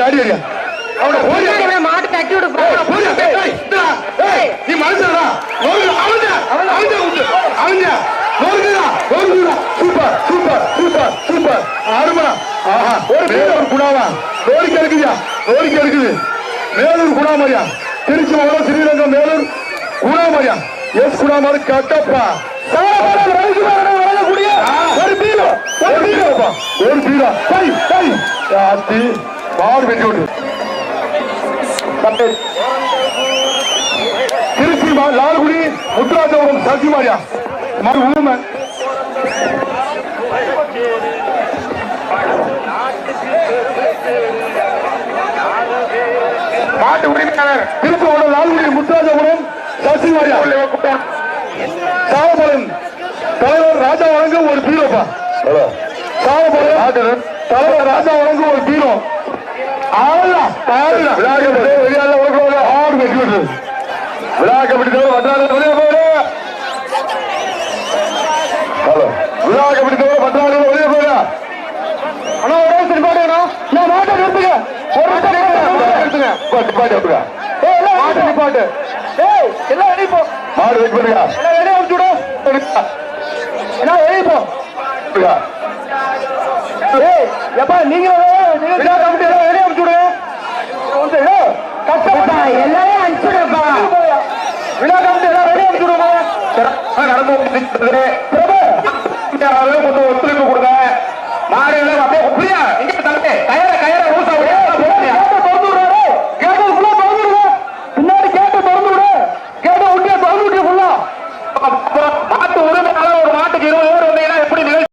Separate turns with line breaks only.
அவனை போறியா?
மாட்டு தட்டி
ஏய், போறியா? ஏய், நீ மனுஷனா? நொறுக்கு, அவன்தான், அவன்தான் உண்டு. அவன்தான். நொறுக்குடா, நொறுக்குடா. Super, super, super, super. அருமைடா. ஆஹா, மேலூர் குணாவா? கோரிக்கை இருக்குதுயா, கோரிக்கை இருக்குது. மேலூர் குணாமரியா திருச்சி மாவட்டம் ஸ்ரீரங்கம் மேலூர் குணாமரியா எஸ் குணாமரி கட்டப்பா சாரபாலம் ரவிக்குமாரனை வழங்கக்கூடிய ஒரு பீரோ ஒரு பீரோப்பா ஒரு பீரோ பை பை ஆத்தி வெட்டி விட்டு திருச்சி லால்குடி முத்துராஜபுரம் சசிமாரியா மறு ஊமை. மாட்டு உரிமையாளர். திருப்பூர் லால்குடி முத்துராஜபுரம் சசிமாரியா சாலபாளையம் தலைவர் ராஜா வழங்க ஒரு பீரோப்பா. சாலபாளையம் தலைவர் ராஜா வழங்க ஒரு பீரோ. பாட்டு ஏய் எல்லாம் வெளியே போ. மாடு வெயிட் பண்ணுங்க. எல்லாம் வெளியே அனுப்பிச்சு விடு. எல்லாம் வெளியே போ. ஏய் எப்பா நீங்க நீங்க வெளியே அனுப்பிச்சு விழா கமிட்டி எல்லாம் வெளியே அனுப்பிச்சு விடுங்க நடந்து